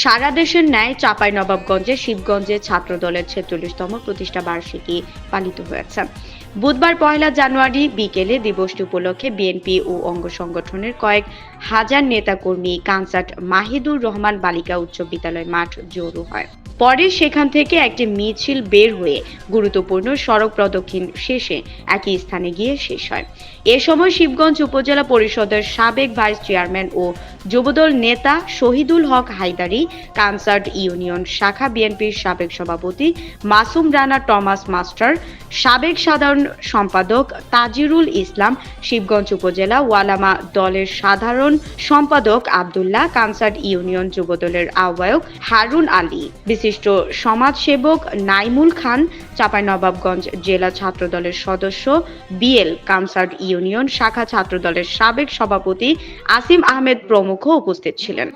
সারা দেশের ন্যায় চাপাই নবাবগঞ্জে শিবগঞ্জে ছাত্রদলের ছেচল্লিশতম প্রতিষ্ঠা বার্ষিকী পালিত হয়েছে। বুধবার পয়লা জানুয়ারি বিকেলে দিবসটি উপলক্ষে বিএনপি ও অঙ্গ সংগঠনের কয়েক হাজার নেতাকর্মী কানসার্ট মাহিদুর রহমান বালিকা উচ্চ বিদ্যালয় মাঠ জড়ো হয়। পরে সেখান থেকে একটি মিছিল বের হয়ে গুরুত্বপূর্ণ সড়ক প্রদক্ষিণ শেষে একই স্থানে গিয়ে শেষ হয়। এ সময় শিবগঞ্জ উপজেলা পরিষদের সাবেক ভাইস চেয়ারম্যান ও যুবদল নেতা শহীদুল হক হায়দারি, কানসার্ট ইউনিয়ন শাখা বিএনপির সাবেক সভাপতি মাসুম রানা টমাস মাস্টার, সাবেক সাধারণ সম্পাদক তাজিরুল ইসলাম, শিবগঞ্জ উপজেলা ওয়ালামা দলের সাধারণ সম্পাদক আবদুল্লাহ, কানসার্ট ইউনিয়ন যুবদলের আহ্বায়ক হারুন আলী। বিশিষ্ট সমাজসেবক নাইমুল খান, চাঁপাইনবাবগঞ্জ জেলা ছাত্রদলের সদস্য বিএল কামসার্ড ইউনিয়ন শাখা ছাত্রদলের সাবেক সভাপতি আসিম আহমেদ প্রমুখ উপস্থিত ছিলেন।